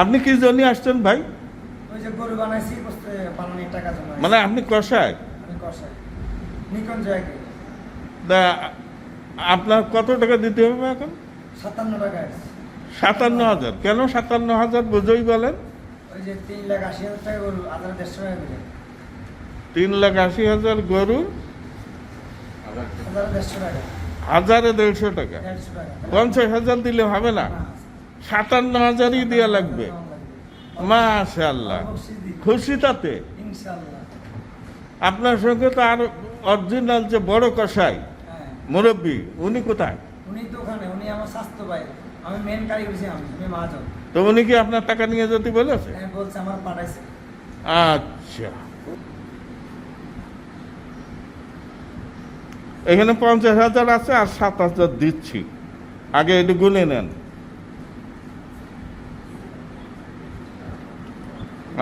আপনি কি জন্য আসছেন ভাই? মানে আপনি কষায় আপনার কত টাকা দিতে হবে এখন? সাতান্ন হাজার। কেন সাতান্ন হাজার বোঝই বলেন? তিন লাখ আশি হাজার গরু হাজার দেড়শো টাকা পঞ্চাশ হাজার দিলে হবে না, সাতান্ন হাজারই দেওয়া লাগবে। মাশাল্লাহ খুশি তাতে? আপনার সঙ্গে তো আর অরিজিনাল যে বড় কষাই মুরব্বী উনি কোথায়? উনি তো উনি আমার স্বাস্থ্য ভাই। আমি মেন কারি আমি আমি মহাজন। তো উনি কি আপনার টাকা নিয়ে যেতে বলেছে? হ্যাঁ বলছে আমার পাঠাইছে। আচ্ছা। এখানে পঞ্চাশ হাজার আছে আর সাত হাজার দিচ্ছি। আগে একটু গুনে নেন।